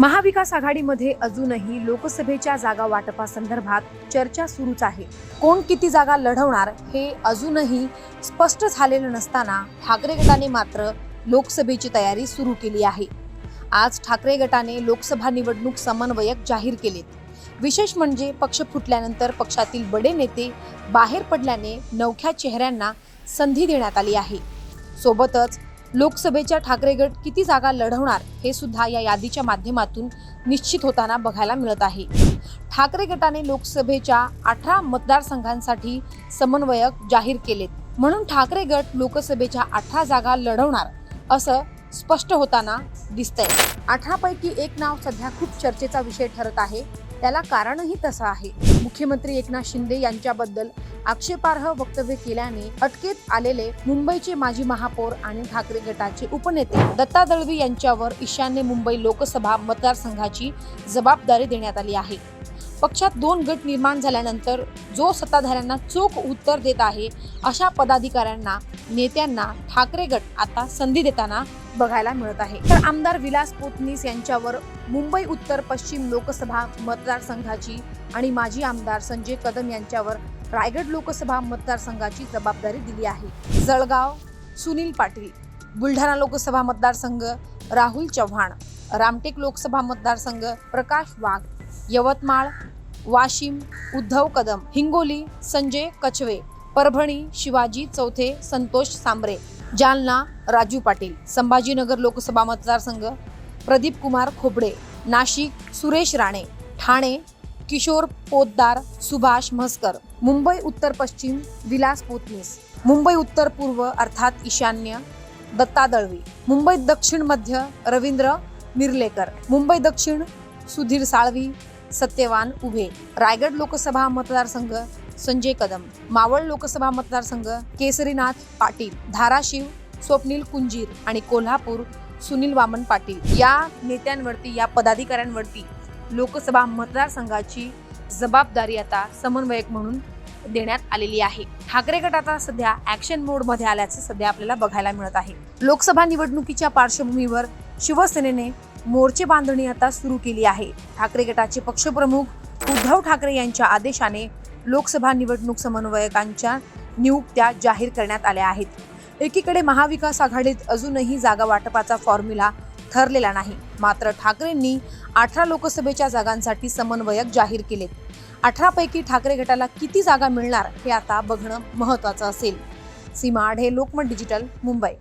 महाविकास आघाडीमध्ये अजूनही लोकसभेच्या जागा वाटपासंदर्भात चर्चा सुरूच आहे. कोण किती जागा लढवणार हे अजूनही स्पष्ट झालेलं नसताना ठाकरे गटाने मात्र लोकसभेची तयारी सुरू केली आहे. आज ठाकरे गटाने लोकसभा निवडणूक समन्वयक जाहीर केलेत. विशेष म्हणजे पक्ष फुटल्यानंतर पक्षातील बडे नेते बाहेर पडल्याने नवख्या चेहऱ्यांना संधी देण्यात आली आहे. सोबतच लोकसभेच्या ठाकरे गट किती जागा लढवणार हे सुद्धा या यादीच्या माध्यमातून निश्चित होताना बघायला मिळत आहे. ठाकरे गटाने लोकसभेच्या अठरा मतदारसंघांसाठी समन्वयक जाहीर केलेत. म्हणून ठाकरे गट लोकसभेच्या अठरा जागा लढवणार असं स्पष्ट होताना दिसतंय. अठरा पैकी एक नाव सध्या खूप चर्चेचा विषय ठरत आहे. त्याला कारणही तसं आहे. मुख्यमंत्री एकनाथ शिंदे यांच्याबद्दल आक्षेपार्ह वक्तव्य केल्याने अटकेत आलेले मुंबईचे माजी महापौर आणि ठाकरे गटाचे उपनेते दत्ता दळवी यांच्यावर ईशान्य मुंबई लोकसभा मतदारसंघाची जबाबदारी देण्यात आली आहे. पक्षात दोन गट निर्माण झाल्यानंतर जो सत्ताधाऱ्यांना चोख उत्तर देत आहे अशा पदाधिकाऱ्यांना नेत्यांना ठाकरे गट आता संधी देताना बघायला मिळत आहे. तर आमदार विलास पोतनीस यांच्यावर मुंबई उत्तर पश्चिम लोकसभा मतदारसंघाची आणि माजी आमदार संजय कदम यांच्यावर रायगड लोकसभा मतदारसंघाची जबाबदारी दिली आहे. जळगाव सुनील पाटील बुलढाणा लोकसभा मतदारसंघ राहुल चव्हाण रामटेक लोकसभा मतदारसंघ प्रकाश वाघ यवतमाळ वाशिम उद्धव कदम हिंगोली संजय कचवे परभणी शिवाजी चौथे संतोष सांबरे जालना राजू पाटील संभाजीनगर लोकसभा मतदारसंघ प्रदीप कुमार खोबडे नाशिक सुरेश राणे ठाणे किशोर पोतदार सुभाष म्हसकर मुंबई उत्तर पश्चिम विलास पोतनीस मुंबई उत्तर पूर्व अर्थात ईशान्य दत्ता दळवी मुंबई दक्षिण मध्य रवींद्र निर्लेकर मुंबई दक्षिण सुधीर साळवी सत्यवान उभे. रायगड लोकसभा मतदारसंघ संजय कदम. मावळ लोकसभा मतदारसंघ केसरीनाथ पाटील धाराशिव स्वप्नील कुंजीर आणि कोल्हापूर सुनील वामन पाटील. या नेत्यांवरती या पदाधिकाऱ्यांवरती लोकसभा मतदारसंघाची जबाबदारी आता समन्वयक म्हणून देण्यात आलेली आहे. ठाकरे गट आता सध्या ऍक्शन मोडमध्ये आल्याचं सध्या आपल्याला बघायला मिळत आहे. लोकसभा निवडणुकीच्या पार्श्वभूमीवर शिवसेनेने मोर्चे बांधणी आता सुरू केली आहे. ठाकरे गटाचे पक्षप्रमुख उद्धव ठाकरे यांच्या आदेशाने लोकसभा निवडणूक समन्वयकांच्या नियुक्त्या जाहीर करण्यात आल्या आहेत. एकीकडे महाविकास आघाडीत अजूनही जागा वाटपाचा फॉर्म्युला ठरलेला नाही. मात्र ठाकरेंनी अठरा लोकसभेच्या जागांसाठी समन्वयक जाहीर केलेत. अठरा पैकी ठाकरे गटाला किती जागा मिळणार हे आता बघणं महत्वाचं असेल. सीमा आढे लोकमत डिजिटल मुंबई.